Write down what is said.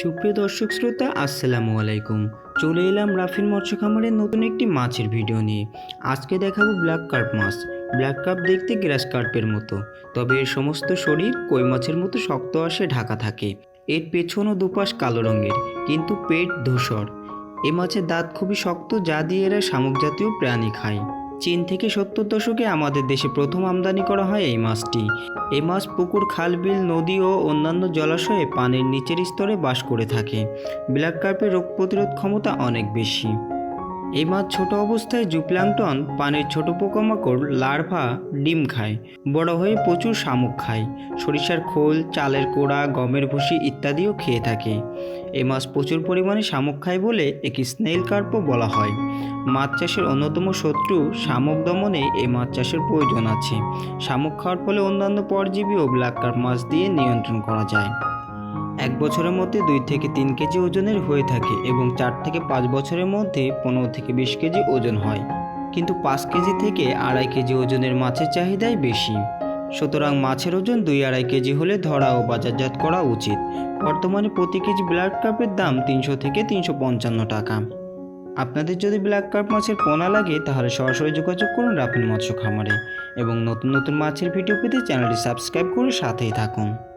সুপ্রিয় দর্শক শ্রোতা, আসসালামু আলাইকুম। চলে এলাম রাফিন মৎস্য খামারের নতুন একটি মাছের ভিডিও নিয়ে। আজকে দেখাবো ব্ল্যাক কার্প মাছ। ব্ল্যাক কার্প দেখতে গ্রাস কার্পের মতো, তবে এর সমস্ত শরীর কই মাছের মতো শক্ত আসে, ঢাকা থাকে। এর পেছন ও দুপাশ কালো রঙের, কিন্তু পেট ধূসর। এ মাছের দাঁত খুবই শক্ত, যা দিয়ে এরা শামুক জাতীয় প্রাণী খায়। চীন থেকে সত্তর দশকে আমাদের দেশে প্রথম আমদানি করা হয় এই মাছটি। এই মাছ পুকুর খাল বিল নদী ও অন্যান্য জলাশয়ে পানির নিচের স্তরে বাস করে থাকে। ব্ল্যাক কার্পের রোগ প্রতিরোধ ক্ষমতা অনেক বেশি। এই মাছ ছোট অবস্থায় জুপ্লাংটন পানির ছোট পোকামাকড়, লার্ভা, ডিম খায়। বড় হয়ে প্রচুর শামুক খায়। সরিষার খোল, চালের কোড়া, গমের ভুসি ইত্যাদিও খেয়ে থাকে। এই মাছ প্রচুর পরিমাণে শামুক খায় বলে একে স্নেল কার্পও বলা হয়। মাছ চাষের অন্যতম শত্রু শামুক দমনে এই মাছ চাষের প্রয়োজন আছে। শামুক খাওয়ার ফলে অন্যান্য পরজীবী ও ব্ল্যাক কার্প মাছ দিয়ে নিয়ন্ত্রণ করা যায়। এক বছরের মধ্যে দুই থেকে তিন কেজি ওজনের হয়ে থাকে এবং চার থেকে পাঁচ বছরের মধ্যে পনেরো থেকে বিশ কেজি ওজন হয়। কিন্তু পাঁচ কেজি থেকে আড়াই কেজি ওজনের মাছের চাহিদাই বেশি। সুতরাং মাছের ওজন দুই আড়াই কেজি হলে ধরা ও বাজারজাত করা উচিত। বর্তমানে প্রতি কেজি ব্ল্যাক কার্পের দাম তিনশো থেকে তিনশো পঞ্চান্ন টাকা। আপনাদের যদি ব্ল্যাক কার্প মাছের পোনা লাগে, তাহলে সরাসরি যোগাযোগ করুন রাফেল মৎস্য খামারে। এবং নতুন নতুন মাছের ভিডিও পেতে চ্যানেলটি সাবস্ক্রাইব করে সাথেই থাকুন।